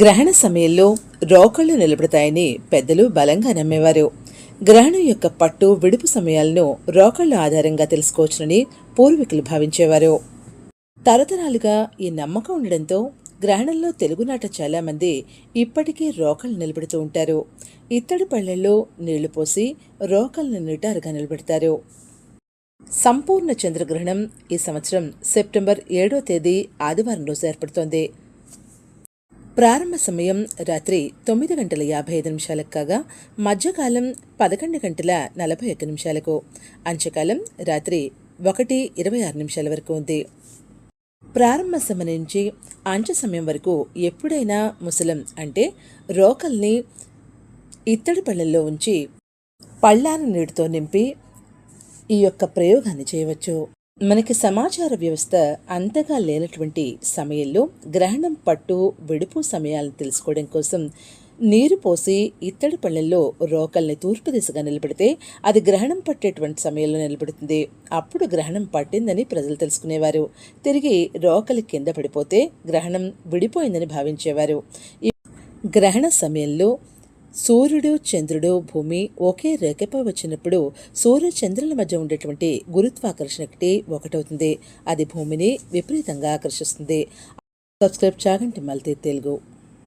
గ్రహణ సమయంలో రోకళ్ళు నిలబడతాయని పెద్దలు బలంగా నమ్మేవారు. గ్రహణం యొక్క పట్టు విడుపు సమయాలను రోకళ్ళ ఆధారంగా తెలుసుకోవచ్చునని పూర్వీకులు భావించేవారు. తరతరాలుగా ఈ నమ్మకం ఉండడంతో గ్రహణంలో తెలుగునాట చాలామంది ఇప్పటికీ రోకలు నిలబెడుతూ ఉంటారు. ఇత్తడి పళ్ళల్లో నీళ్ళు పోసి రోకల్ని నిటారుగా నిలబెడతారు. సంపూర్ణ చంద్రగ్రహణం ఈ సంవత్సరం సెప్టెంబర్ ఏడో తేదీ ఆదివారం రోజు ఏర్పడుతోంది. ప్రారంభ సమయం రాత్రి తొమ్మిది గంటల యాభై ఐదు నిమిషాలకు కాగా మధ్యకాలం పదకొండు గంటల నలభై ఒక్క నిమిషాలకు. అంచకాలం రాత్రి ఒకటి ఇరవై ఆరు నిమిషాల వరకు ఉంది. ప్రారంభ సమయం నుంచి అంచ సమయం వరకు ఎప్పుడైనా ముసలం అంటే రోకల్ని ఇత్తడి పళ్ళల్లో ఉంచి పళ్ళాన్ని నీటితో నింపి ఈ యొక్క ప్రయోగాన్ని చేయవచ్చు. మనకి సమాచార వ్యవస్థ అంతగా లేనటువంటి సమయంలో గ్రహణం పట్టు విడుపు సమయాలను తెలుసుకోవడం కోసం నీరు పోసి ఇత్తడి పళ్ళల్లో రోకల్ని తూర్పు దిశగా నిలబెడితే అది గ్రహణం పట్టేటువంటి సమయంలో నిలబడుతుంది. అప్పుడు గ్రహణం పట్టిందని ప్రజలు తెలుసుకునేవారు. తిరిగి రోకలి కింద పడిపోతే గ్రహణం విడిపోయిందని భావించేవారు. గ్రహణ సమయంలో సూర్యుడు చంద్రుడు భూమి ఒకే రేఖపై వచ్చినప్పుడు సూర్య చంద్రుల మధ్య ఉండేటువంటి గురుత్వాకర్షణకి ఒకటవుతుంది. అది భూమిని విపరీతంగా ఆకర్షిస్తుంది. సబ్స్క్రైబ్ చాగంటి మల్తీ తెలుగు.